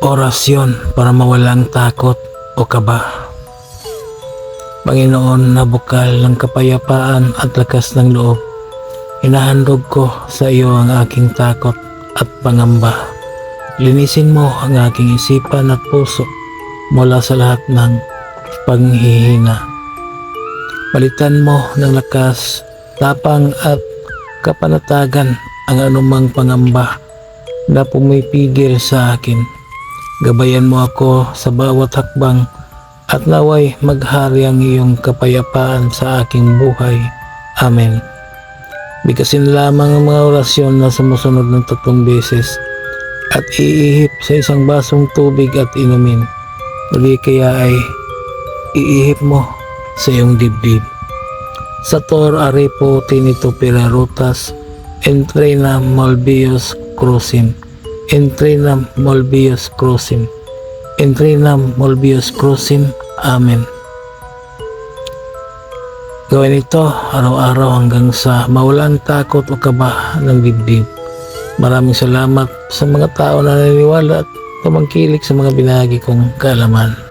Orasyon para mawalang takot o kaba. Panginoon na bukal ng kapayapaan at lakas ng loob, hinahandog ko sa iyo ang aking takot at pangamba. Linisin mo ang aking isipan at puso mula sa lahat ng panghihina. Palitan mo ng lakas, tapang at kapanatagan ang anumang pangamba na pumipigil sa akin. Gabayan mo ako sa bawat hakbang at naway maghari ang iyong kapayapaan sa aking buhay. Amen. Bigkasin lamang ang mga orasyon na sumusunod ng tatlong beses at iihip sa isang basong tubig at inumin. Uli kaya ay iihip mo sa iyong dibdib. Sator arepo tinito pirarutas entrena molbius crucim entrena molbius crucim entrena molbius crucim amen Gawin ito araw-araw hanggang sa mawalan takot o kaba ng dibdib. Maraming salamat sa mga tao na naniniwala at tumangkilik sa mga binahagi kong kaalaman.